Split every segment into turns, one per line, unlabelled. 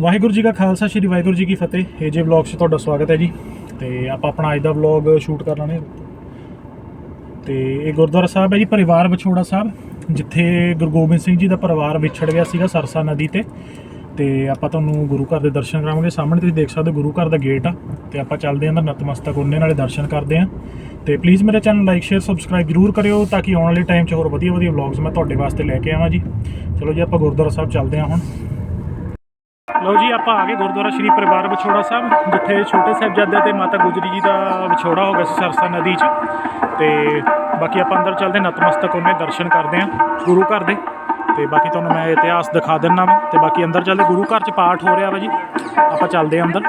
ਵਾਹਿਗੁਰੂ ਜੀ ਕਾ ਖਾਲਸਾ, ਸ੍ਰੀ ਵਾਹਿਗੁਰੂ ਜੀ ਕੀ ਫਤਿਹ। AJ vlog 'ਚ ਤੁਹਾਡਾ ਸਵਾਗਤ ਹੈ ਜੀ। ਤੇ ਆਪਾਂ ਆਪਣਾ ਅੱਜ ਦਾ ਵਲੌਗ ਸ਼ੂਟ ਕਰ ਲਾਣੇ। ਤੇ ਇਹ ਗੁਰਦੁਆਰਾ ਸਾਹਿਬ ਹੈ ਜੀ, ਪਰਿਵਾਰ ਵਿਛੋੜਾ ਸਾਹਿਬ, ਜਿੱਥੇ ਗੁਰੂ ਗੋਬਿੰਦ ਸਿੰਘ ਜੀ ਦਾ ਪਰਿਵਾਰ ਵਿਛੜ ਗਿਆ ਸੀਗਾ ਸਰਸਾ ਨਦੀ ਤੇ। ਤੇ ਆਪਾਂ ਤੁਹਾਨੂੰ ਗੁਰੂ ਘਰ ਦੇ ਦਰਸ਼ਨ ਕਰਾਵਾਂਗੇ। ਸਾਹਮਣੇ ਤੁਸੀਂ ਦੇਖ ਸਕਦੇ ਹੋ ਗੁਰੂ ਘਰ ਦਾ ਗੇਟ ਆ। ਤੇ ਆਪਾਂ ਚੱਲਦੇ ਆਂ ਅੰਦਰ, ਨਤਮਸਤਕ ਉਹਨੇ ਨਾਲੇ ਦਰਸ਼ਨ ਕਰਦੇ ਆਂ ਤੇ ਪਲੀਜ਼ ਮੇਰੇ ਚੈਨਲ ਲਾਈਕ ਸ਼ੇਅਰ ਸਬਸਕ੍ਰਾਈਬ ਜਰੂਰ ਕਰਿਓ, ਤਾਂ ਕਿ ਆਉਣ ਵਾਲੇ ਟਾਈਮ 'ਚ ਹੋਰ ਵਧੀਆ ਵਧੀਆ ਵਲੌਗਸ ਮੈਂ ਤੁਹਾਡੇ ਵਾਸਤੇ ਲੈ ਕੇ ਆਵਾਂ ਜੀ। ਚਲੋ ਜੀ, ਆਪਾਂ ਗੁਰਦੁਆਰਾ ਸਾਹਿਬ ਚੱਲਦੇ ਆਂ ਹੁਣ। ਲਓ ਜੀ, ਆਪਾਂ ਆ ਗਏ ਗੁਰਦੁਆਰਾ ਸ਼੍ਰੀ ਪਰਿਵਾਰ ਵਿਛੋੜਾ ਸਾਹਿਬ, ਜਿੱਥੇ ਛੋਟੇ ਸਾਹਿਬਜ਼ਾਦੇ ਤੇ ਮਾਤਾ ਗੁਜਰੀ ਜੀ ਦਾ ਵਿਛੋੜਾ ਹੋ ਗਿਆ ਸੀ ਸਰਸਾ ਨਦੀ 'ਚ। ਤੇ ਬਾਕੀ ਆਪਾਂ ਅੰਦਰ ਚੱਲਦੇ, ਨਤਮਸਤਕ ਉਹਨੇ ਦਰਸ਼ਨ ਕਰਦੇ ਆਂ, ਗੁਰੂ ਘਰ ਦੇ। ਤੇ ਬਾਕੀ ਤੁਹਾਨੂੰ ਮੈਂ ਇਤਿਹਾਸ ਦਿਖਾ ਦਿੰਨਾ ਵਾ। ਤੇ ਬਾਕੀ ਅੰਦਰ ਚੱਲਦੇ, ਗੁਰੂ ਘਰ 'ਚ ਪਾਠ ਹੋ ਰਿਹਾ ਵਾ ਜੀ। ਆਪਾਂ ਚੱਲਦੇ ਆਂ ਅੰਦਰ।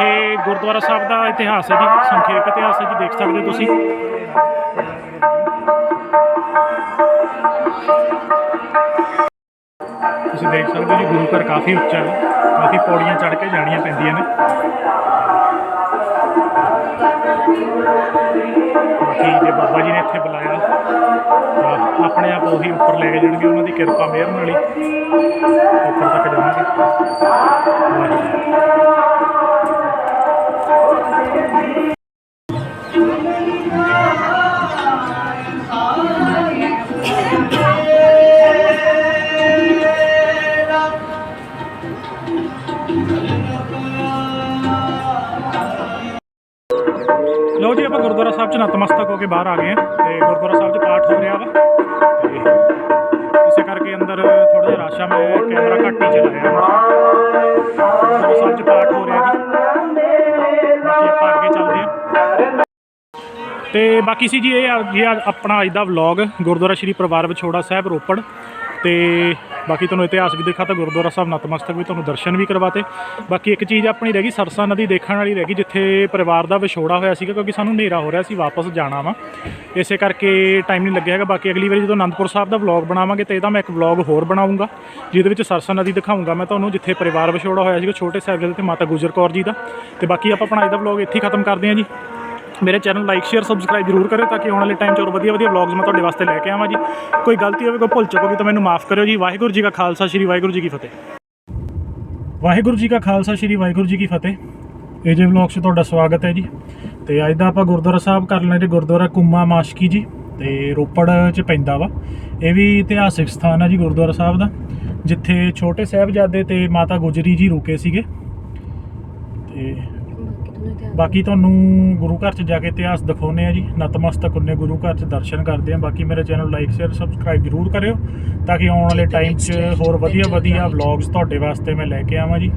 ਇਹ ਗੁਰਦੁਆਰਾ ਸਾਹਿਬ ਦਾ ਇਤਿਹਾਸ ਹੈ ਜੀ, ਸੰਖੇਪ ਇਤਿਹਾਸ ਹੈ ਜੀ, ਦੇਖ ਸਕਦੇ ਹੋ ਤੁਸੀਂ। ਤੁਸੀਂ ਦੇਖ ਸਕਦੇ ਹੋ ਜੀ, ਗੁਰੂ ਘਰ ਕਾਫੀ ਉੱਚਾ ਹੈ। ਕਾਫੀ ਪੌੜੀਆਂ ਚੜ੍ਹ ਕੇ ਜਾਣੀਆਂ ਪੈਂਦੀਆਂ ਨੇ। ਬਾਕੀ ਜੇ ਬਾਬਾ ਜੀ ਨੇ ਇੱਥੇ ਬੁਲਾਇਆ, ਤਾਂ ਆਪਣੇ ਆਪ ਉਹੀ ਉੱਪਰ ਲੈ ਕੇ ਜਾਣਗੇ, ਉਹਨਾਂ ਦੀ ਕਿਰਪਾ ਮਿਹਰ ਨਾਲ ਹੀ ਉੱਪਰ ਤੱਕ ਜਾਵਾਂਗੇ ਚ ਨਤਮਸਤਕ ਹੋ ਕੇ ਬਾਹਰ ਆ ਗਏ ਹਾਂ ਤੇ ਗੁਰਦੁਆਰਾ ਸਾਹਿਬ ਚ ਪਾਠ ਹੋ ਰਿਹਾ ਵਾ। ਤੇ ਇਸੇ ਕਰਕੇ ਅੰਦਰ ਥੋੜਾ ਜਿਹਾ ਰਸ਼ ਆ, ਮੈਂ ਕੈਮਰਾ ਘੱਟ ਹੀ ਚਲਾਇਆ ਗੁਰਦੁਆਰਾ ਸਾਹਿਬ ਚ ਪਾਠ ਹੋ ਰਿਹਾ ਜੀ। ਬਾਕੀ ਆਪਾਂ ਅੱਗੇ ਚੱਲਦੇ ਹਾਂ। ਤੇ ਬਾਕੀ ਸੀ ਜੀ, ਇਹ ਆ- ਇਹ ਆਪਣਾ ਅੱਜ ਦਾ ਵਲੌਗ ਗੁਰਦੁਆਰਾ ਸ਼੍ਰੀ ਪਰਿਵਾਰ ਵਿਛੋੜਾ ਸਾਹਿਬ ਰੋਪੜ। ਤੇ ਬਾਕੀ ਤੁਹਾਨੂੰ ਇਤਿਹਾਸ ਵੀ ਦਿਖਾਤਾ ਗੁਰਦੁਆਰਾ ਸਾਹਿਬ ਨਤਮਸਤਕ ਵੀ ਤੁਹਾਨੂੰ ਦਰਸ਼ਨ ਵੀ ਕਰਵਾਤੇ। ਬਾਕੀ ਇੱਕ ਚੀਜ਼ ਆਪਣੀ ਰਹਿ ਗਈ, ਸਰਸਾ ਨਦੀ ਦੇਖਣ ਵਾਲੀ ਰਹਿ ਗਈ, ਜਿੱਥੇ ਪਰਿਵਾਰ ਦਾ ਵਿਛੋੜਾ ਹੋਇਆ ਸੀਗਾ, ਕਿਉਂਕਿ ਸਾਨੂੰ ਹਨੇਰਾ ਹੋ ਰਿਹਾ ਸੀ, ਵਾਪਸ ਜਾਣਾ ਵਾ। ਇਸੇ ਕਰਕੇ ਟਾਈਮ ਨਹੀਂ ਲੱਗਿਆ ਹੈਗਾ। ਬਾਕੀ ਅਗਲੀ ਵਾਰੀ ਜਦੋਂ ਅਨੰਦਪੁਰ ਸਾਹਿਬ ਦਾ ਵਲੌਗ ਬਣਾਵਾਂਗੇ, ਤੇ ਇਹਦਾ ਮੈਂ ਇੱਕ ਵਲੌਗ ਹੋਰ ਬਣਾਉਂਗਾ, ਜਿਹਦੇ ਵਿੱਚ ਸਰਸਾ ਨਦੀ ਦਿਖਾਉਂਗਾ ਮੈਂ ਤੁਹਾਨੂੰ, ਜਿੱਥੇ ਪਰਿਵਾਰ ਵਿਛੋੜਾ ਹੋਇਆ ਸੀਗਾ, ਛੋਟੇ ਸਾਹਿਬਜ਼ਾਦੇ ਤੇ ਮਾਤਾ ਗੁਜਰ ਕੌਰ ਜੀ ਦਾ। ਤੇ ਬਾਕੀ ਆਪਾਂ ਆਪਣਾ ਅੱਜ ਦਾ ਵਲੌਗ ਇੱਥੇ ਹੀ ਖਤਮ ਕਰਦੇ ਹਾਂ ਜੀ। ਮੇਰੇ ਚੈਨਲ ਲਾਈਕ ਸ਼ੇਅਰ ਸਬਸਕ੍ਰਾਈਬ ਜ਼ਰੂਰ ਕਰਿਓ ਤਾਂ ਕਿ ਆਉਣ ਵਾਲੇ ਟਾਈਮ 'ਚ ਹੋਰ ਵਧੀਆ ਵਧੀਆ ਵਲੌਗਸ ਮੈਂ ਤੁਹਾਡੇ ਵਾਸਤੇ ਲੈ ਕੇ ਆਵਾਂ ਜੀ। ਕੋਈ ਗਲਤੀ ਹੋਵੇ, ਕੋਈ ਭੁੱਲ ਚੁੱਕ ਹੋਵੇ ਤਾਂ ਮੈਨੂੰ ਮਾਫ ਕਰਿਓ ਜੀ। ਵਾਹਿਗੁਰੂ ਜੀ ਕਾ ਖਾਲਸਾ, ਸ੍ਰੀ ਵਾਹਿਗੁਰੂ ਜੀ ਕੀ ਫਤਿਹ। ਵਾਹਿਗੁਰੂ ਜੀ ਕਾ ਖਾਲਸਾ, ਸ੍ਰੀ ਵਾਹਿਗੁਰੂ ਜੀ ਕੀ ਫਤਿਹ। ਇਹ ਏਜੇ ਵਲੌਗਸ 'ਚ ਤੁਹਾਡਾ ਸਵਾਗਤ ਹੈ ਜੀ। ਤੇ ਅੱਜ ਦਾ ਆਪਾਂ ਗੁਰਦੁਆਰਾ ਸਾਹਿਬ ਕਰ ਲੈਣੇ ਤੇ ਗੁਰਦੁਆਰਾ ਕੁੰਮਾ ਮਾਸ਼ਕੀ ਜੀ। ਤੇ ਰੋਪੜ 'ਚ ਪੈਂਦਾ ਵਾ। ਇਹ ਵੀ ਇਤਿਹਾਸਿਕ ਸਥਾਨ ਹੈ ਜੀ ਗੁਰਦੁਆਰਾ ਸਾਹਿਬ ਦਾ। ਜਿੱਥੇ ਛੋਟੇ ਸਾਹਿਬਜ਼ਾਦੇ ਤੇ ਮਾਤਾ ਗੁਜਰੀ ਜੀ ਰੁਕੇ ਸੀਗੇ। ਤੇ ਬਾਕੀ ਤੁਹਾਨੂੰ ਗੁਰੂ ਘਰ 'ਚ ਜਾ ਕੇ ਇਤਿਹਾਸ ਦਿਖਾਉਨੇ ਆ ਜੀ। ਨਤਮਸਤਕ ਹੁੰਨੇ ਗੁਰੂ ਘਰ 'ਚ ਦਰਸ਼ਨ ਕਰਦੇ ਆ ਬਾਕੀ ਮੇਰੇ ਚੈਨਲ ਲਾਈਕ ਸ਼ੇਅਰ ਸਬਸਕ੍ਰਾਈਬ ਜ਼ਰੂਰ ਕਰਿਓ ਤਾਂ ਕਿ ਆਉਣ ਵਾਲੇ ਟਾਈਮ 'ਚ ਹੋਰ ਵਧੀਆ ਵਧੀਆ ਵਲੌਗਸ ਤੁਹਾਡੇ ਵਾਸਤੇ ਮੈਂ ਲੈ ਕੇ ਆਵਾਂ ਜੀ।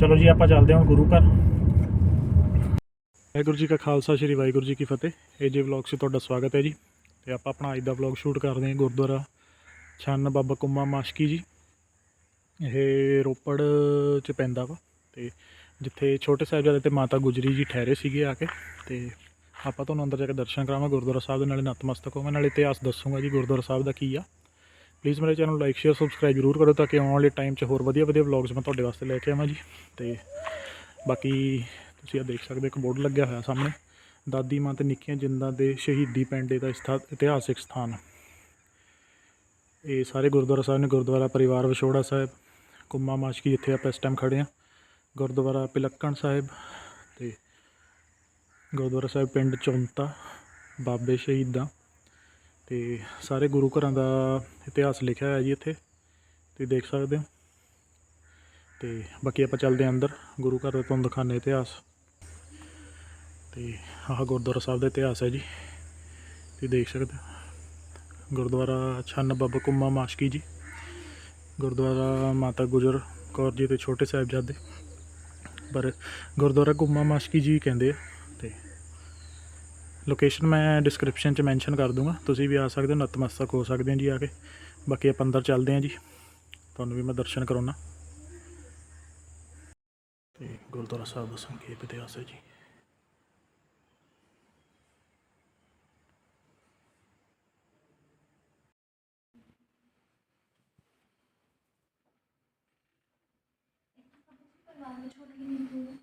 ਚਲੋ ਜੀ, ਆਪਾਂ ਚੱਲਦੇ ਹਾਂ ਹੁਣ ਗੁਰੂ ਘਰ। ਵਾਹਿਗੁਰੂ ਜੀ ਕਾ ਖਾਲਸਾ, ਸ੍ਰੀ ਵਾਹਿਗੁਰੂ ਜੀ ਕੀ ਫਤਿਹ। ਏਜੇ ਵਲੌਗਸ 'ਚ ਤੁਹਾਡਾ ਸਵਾਗਤ ਹੈ ਜੀ। ਤੇ ਆਪਾਂ ਆਪਣਾ ਅੱਜ ਦਾ ਵਲੌਗ ਸ਼ੂਟ ਕਰਦੇ ਹਾਂ ਗੁਰਦੁਆਰਾ ਛੰਨ ਬਾਬਾ ਕੁੰਮਾ ਮਾਸ਼ਕੀ ਜੀ। ਇਹ ਰੋਪੜ 'ਚ ਪੈਂਦਾ ਵਾ ਤੇ ਜਿੱਥੇ ਛੋਟੇ ਸਾਹਿਬਜ਼ਾਦੇ ਤੇ ਮਾਤਾ ਗੁਜਰੀ ਜੀ ਠਹਿਰੇ ਸੀਗੇ ਆ ਕੇ, ਤੇ ਆਪਾਂ ਤੁਹਾਨੂੰ ਅੰਦਰ ਜਾ ਕੇ ਦਰਸ਼ਨ ਕਰਾਵਾਂ ਗੁਰਦੁਆਰਾ ਸਾਹਿਬ ਦੇ ਨਾਲੇ ਨਤਮਸਤਕ ਹੋਵਾਂ, ਨਾਲੇ ਇਤਿਹਾਸ ਦੱਸੂਗਾ ਜੀ ਗੁਰਦੁਆਰਾ ਸਾਹਿਬ ਦਾ ਕੀ ਆ। ਪਲੀਜ਼ ਮੇਰੇ ਚੈਨਲ ਨੂੰ ਲਾਈਕ ਸ਼ੇਅਰ ਸਬਸਕ੍ਰਾਈਬ ਜ਼ਰੂਰ ਕਰੋ ਤਾਂ ਕਿ ਆਉਣ ਵਾਲੇ ਟਾਈਮ 'ਚ ਹੋਰ ਵਧੀਆ ਵਧੀਆ ਵਲੌਗਸ ਮੈਂ ਤੁਹਾਡੇ ਵਾਸਤੇ ਲੈ ਕੇ ਆਵਾਂ ਜੀ। ਤੇ ਬਾਕੀ ਤੁਸੀਂ ਆ ਦੇਖ ਸਕਦੇ ਹੋ, ਇੱਕ ਬੋਰਡ ਲੱਗਿਆ ਹੋਇਆ ਸਾਹਮਣੇ। ਦਾਦੀ ਮਾਂ ਤੇ ਨਿੱਕੀਆਂ ਜਿੰਦਾਂ ਦੇ ਸ਼ਹੀਦੀ ਪਿੰਡ ਦਾ ਸਥਾ ਇਤਿਹਾਸਿਕ ਸਥਾਨ। ਇਹ ਸਾਰੇ ਗੁਰਦੁਆਰਾ ਸਾਹਿਬ ਨੇ ਗੁਰਦੁਆਰਾ ਪਰਿਵਾਰ ਵਿਛੋੜਾ ਸਾਹਿਬ, ਕੁੰਮਾ ਮਾਸ਼ਕੀ ਜਿੱਥੇ ਆਪਾਂ ਇਸ ਟਾਈਮ ਖੜੇ ਆ ਗੁਰਦੁਆਰਾ ਪਿਲੱਕਣ ਸਾਹਿਬ ਤੇ ਗੁਰਦੁਆਰਾ ਸਾਹਿਬ ਪਿੰਡ ਚੌਂਤਾ, ਬਾਬੇ ਸ਼ਹੀਦਾਂ ਤੇ ਸਾਰੇ ਗੁਰੂ ਘਰਾਂ ਦਾ ਇਤਿਹਾਸ ਲਿਖਿਆ ਹੋਇਆ ਜੀ ਇੱਥੇ, ਤੁਸੀਂ ਦੇਖ ਸਕਦੇ ਹੋ। ਤੇ ਬਾਕੀ ਆਪਾਂ ਚੱਲਦੇ ਹਾਂ ਅੰਦਰ, ਗੁਰੂ ਘਰ ਦਾ ਤੁਹਾਨੂੰ ਦਿਖਾਉਂਦੇ ਇਤਿਹਾਸ। ਤੇ ਆਹ ਗੁਰਦੁਆਰਾ ਸਾਹਿਬ ਦਾ ਇਤਿਹਾਸ ਹੈ ਜੀ, ਤੁਸੀਂ ਦੇਖ ਸਕਦੇ ਹੋ। ਗੁਰਦੁਆਰਾ ਛੰਨ ਬਾਬਾ ਕੁੰਮਾ ਮਾਸ਼ਕੀ ਜੀ, ਗੁਰਦੁਆਰਾ ਮਾਤਾ ਗੁਜਰ ਕੌਰ ਜੀ ਤੇ ਛੋਟੇ ਸਾਹਿਬਜ਼ਾਦੇ। ਪਰ ਗੁਰਦੁਆਰਾ ਗੁੰਮਾ ਮਾਸ਼ਕੀ ਜੀ ਕਹਿੰਦੇ ਆ ਤੇ ਲੋਕੇਸ਼ਨ ਮੈਂ ਡਿਸਕ੍ਰਿਪਸ਼ਨ 'ਚ ਮੈਂਸ਼ਨ ਕਰ ਦੂੰਗਾ। ਤੁਸੀਂ ਵੀ ਆ ਸਕਦੇ ਹੋ, ਨਤਮਸਤਕ ਹੋ ਸਕਦੇ ਹੋ ਜੀ ਆ ਕੇ। ਬਾਕੀ ਆਪਾਂ ਅੰਦਰ ਚੱਲਦੇ ਹਾਂ ਜੀ। ਤੁਹਾਨੂੰ ਵੀ ਮੈਂ ਦਰਸ਼ਨ ਕਰਾਉਣਾ ਤੇ ਗੁਰਦੁਆਰਾ ਸਾਹਿਬ ਦਾ ਸੰਖੇਪ ਇਤਿਹਾਸ ਹੈ ਜੀ। बाद में छोड़ के निकलूँगा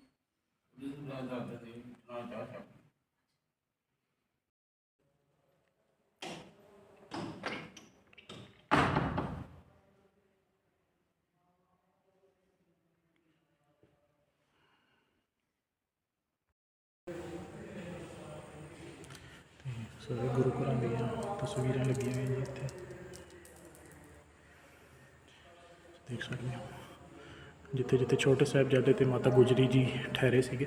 ਸਾਰੇ ਗੁਰੂ ਘਰਾਂ ਦੀਆਂ ਤਸਵੀਰਾਂ ਲੱਗੀਆਂ ਹੋਈਆਂ ਜੀ ਇੱਥੇ ਦੇਖ ਸਕਦੇ ਹੋ ਜਿੱਥੇ ਜਿੱਥੇ ਛੋਟੇ ਸਾਹਿਬਜ਼ਾਦੇ ਤੇ ਮਾਤਾ ਗੁਜਰੀ ਜੀ ਠਹਿਰੇ ਸੀਗੇ।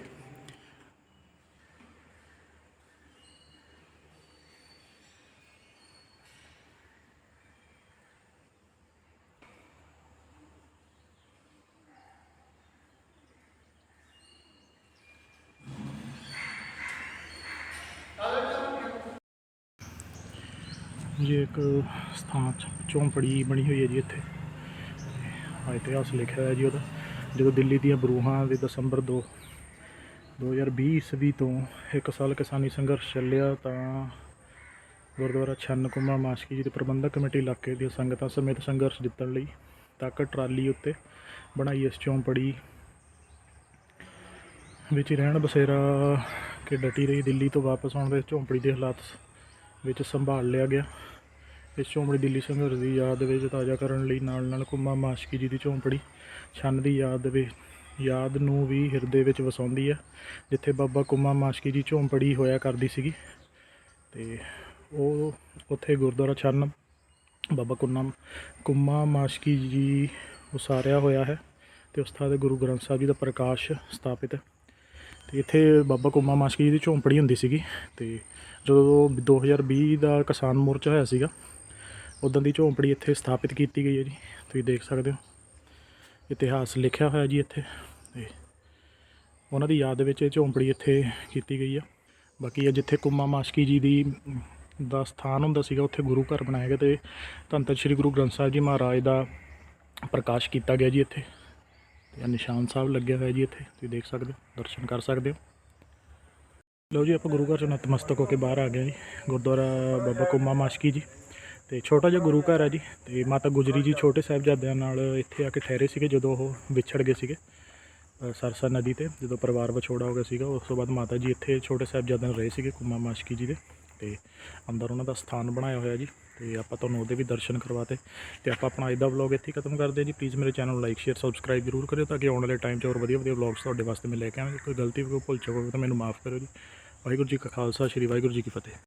ਇਹ ਇੱਕ ਸਥਾਨ ਚ- ਝੌਂਪੜੀ ਬਣੀ ਹੋਈ ਹੈ ਜੀ ਇੱਥੇ। ਆ ਇਤਿਹਾਸ ਲਿਖਿਆ ਹੋਇਆ ਜੀ ਉਹਦਾ। ਜਦੋਂ ਦਿੱਲੀ ਦੀਆਂ ਬਰੂਹਾਂ ਦੇ ਦਸੰਬਰ 2 2020 ਈਸਵੀ ਤੋਂ ਇੱਕ ਸਾਲ ਕਿਸਾਨੀ ਸੰਘਰਸ਼ ਚੱਲਿਆ ਤਾਂ ਗੁਰਦੁਆਰਾ ਛੰਨ ਕੁਮਾ ਮਾਸ਼ਕੀ ਜੀ ਦੇ ਪ੍ਰਬੰਧਕ ਕਮੇਟੀ ਇਲਾਕੇ ਦੀਆਂ ਸੰਗਤਾਂ ਸਮੇਤ ਸੰਘਰਸ਼ ਜਿੱਤਣ ਲਈ ਤੱਕ ਟਰਾਲੀ ਉੱਤੇ ਬਣਾਈ ਇਸ ਝੌਂਪੜੀ ਵਿੱਚ ਰਹਿਣ ਬਸੇਰਾ ਕਿ ਡਟੀ ਰਹੀ ਦਿੱਲੀ ਤੋਂ ਵਾਪਸ ਆਉਣ ਦੇ ਝੌਂਪੜੀ ਦੇ ਹਾਲਾਤ ਵਿੱਚ ਸੰਭਾਲ ਲਿਆ ਗਿਆ। ਇਸ ਝੌਂਪੜੀ ਦਿੱਲੀ ਸੰਘਰਸ਼ ਦੀ ਯਾਦ ਵਿੱਚ ਤਾਜ਼ਾ ਕਰਨ ਲਈ ਨਾਲ ਨਾਲ ਕੁਮਾ ਮਾਸ਼ਕੀ ਜੀ ਦੀ ਝੌਂਪੜੀ, ਛੰਨ ਦੀ ਯਾਦ ਵਿੱਚ, ਯਾਦ ਨੂੰ ਵੀ ਹਿਰਦੇ ਵਿੱਚ ਵਸਾਉਂਦੀ ਹੈ ਜਿੱਥੇ ਬਾਬਾ ਕੁੰਮਾ ਮਾਸ਼ਕੀ ਜੀ ਝੌਂਪੜੀ ਹੋਇਆ ਕਰਦੀ ਸੀਗੀ। ਤੇ ਉਹ ਉੱਥੇ ਗੁਰਦੁਆਰਾ ਛੰਨ, ਬਾਬਾ ਕੁੰਨਾ ਕੁੰਮਾ ਮਾਸ਼ਕੀ ਜੀ ਉਸਾਰਿਆ ਹੋਇਆ ਹੈ ਤੇ ਉਸ ਥਾਂ ਤੇ ਗੁਰੂ ਗ੍ਰੰਥ ਸਾਹਿਬ ਜੀ ਦਾ ਪ੍ਰਕਾਸ਼ ਸਥਾਪਿਤ ਹੈ। ਤੇ ਇੱਥੇ ਬਾਬਾ ਕੁੰਮਾ ਮਾਸ਼ਕੀ ਜੀ ਦੀ ਝੌਂਪੜੀ ਹੁੰਦੀ ਸੀਗੀ ਤੇ ਜਦੋਂ 2020 ਦਾ ਕਿਸਾਨ ਮੋਰਚਾ ਹੋਇਆ ਸੀਗਾ ਉਦੋਂ ਦੀ ਝੌਂਪੜੀ ਇੱਥੇ ਸਥਾਪਿਤ ਕੀਤੀ ਗਈ ਹੈ ਜੀ। ਤੁਸੀਂ ਦੇਖ ਸਕਦੇ ਹੋ। ਇਤਿਹਾਸ ਲਿਖਿਆ ਹੋਇਆ ਜੀ ਇੱਥੇ। ਤੇ ਉਹਨਾਂ ਦੀ ਯਾਦ ਵਿੱਚ ਇਹ ਝੌਂਪੜੀ ਇੱਥੇ ਕੀਤੀ ਗਈ ਆ। ਬਾਕੀ ਇਹ ਜਿੱਥੇ ਕੁੰਮਾ ਮਾਸ਼ਕੀ ਜੀ ਦੀ ਦਾ ਸਥਾਨ ਹੁੰਦਾ ਸੀਗਾ, ਉੱਥੇ ਗੁਰੂ ਘਰ ਬਣਾਇਆ ਗਿਆ ਤੇ ਧੰਨ ਧੰਨ ਸ੍ਰੀ ਗੁਰੂ ਗ੍ਰੰਥ ਸਾਹਿਬ ਜੀ ਮਹਾਰਾਜ ਦਾ ਪ੍ਰਕਾਸ਼ ਕੀਤਾ ਗਿਆ ਜੀ ਇੱਥੇ। ਤੇ ਨਿਸ਼ਾਨ ਸਾਹਿਬ ਲੱਗਿਆ ਹੋਇਆ ਜੀ ਇੱਥੇ। ਤੁਸੀਂ ਦੇਖ ਸਕਦੇ ਹੋ, ਦਰਸ਼ਨ ਕਰ ਸਕਦੇ ਹੋ। ਲਓ ਜੀ, ਆਪਾਂ ਗੁਰੂ ਘਰ ਚੋਂ ਨਤਮਸਤਕ ਹੋ ਕੇ ਬਾਹਰ ਆ ਗਏ ਜੀ। ਗੁਰਦੁਆਰਾ ਬਾਬਾ ਕੁੰਮਾ ਮਾਸ਼ਕੀ ਜੀ। ਤੇ ਛੋਟਾ ਜਿਹਾ ਗੁਰੂ ਘਰ ਹੈ ਜੀ, ਤੇ ਮਾਤਾ ਗੁਜਰੀ ਜੀ ਛੋਟੇ ਸਾਹਿਬਜ਼ਾਦਿਆਂ ਨਾਲ ਇੱਥੇ ਆ ਕੇ ਠਹਿਰੇ ਸੀਗੇ ਜਦੋਂ ਉਹ ਵਿਛੜ ਗਏ ਸੀਗੇ ਸਰਸਾ ਨਦੀ ਤੇ, ਜਦੋਂ ਪਰਿਵਾਰ ਵਿਛੋੜਾ ਹੋ ਗਿਆ ਸੀਗਾ, ਉਸ ਤੋਂ ਬਾਅਦ ਮਾਤਾ ਜੀ ਇੱਥੇ ਛੋਟੇ ਸਾਹਿਬਜ਼ਾਦਿਆਂ ਨਾਲ ਰਹੇ ਸੀਗੇ, ਕੁੰਮਾ ਮਾਸ਼ਕੀ ਜੀ ਦੇ, ਤੇ ਅੰਦਰ ਉਹਨਾਂ ਦਾ ਸਥਾਨ ਬਣਾਇਆ ਹੋਇਆ ਜੀ, ਤੇ ਆਪਾਂ ਤੁਹਾਨੂੰ ਉਹਦੇ ਵੀ ਦਰਸ਼ਨ ਕਰਵਾਤੇ, ਤੇ ਆਪਾਂ ਆਪਣਾ ਅੱਜ ਦਾ ਵਲੌਗ ਇੱਥੇ ਖਤਮ ਕਰਦੇ ਜੀ ਪਲੀਜ਼ ਮੇਰੇ ਚੈਨਲ ਨੂੰ ਲਾਈਕ ਸ਼ੇਅਰ ਸਬਸਕ੍ਰਾਈਬ ਜ਼ਰੂਰ ਕਰਿਓ ਤਾਂ ਕਿ ਆਉਣ ਵਾਲੇ ਟਾਈਮ 'ਚ ਹੋਰ ਵਧੀਆ ਵਧੀਆ ਵਲੌਗਸ ਤੁਹਾਡੇ ਵਾਸਤੇ ਮੈਂ ਲੈ ਕੇ ਆਵਾਂਗੇ ਕੋਈ ਗਲਤੀ ਕੋਈ ਭੁੱਲ ਚੁੱਕ ਹੋਵੇ ਤਾਂ ਮੈਨੂੰ ਮਾਫ ਕਰਿਓ ਜੀ। ਵਾਹਿਗੁਰੂ ਜੀ ਕਾ ਖਾਲਸਾ, ਸ੍ਰੀ ਵਾਹਿਗੁਰੂ ਜੀ ਕੀ ਫਤਿਹ।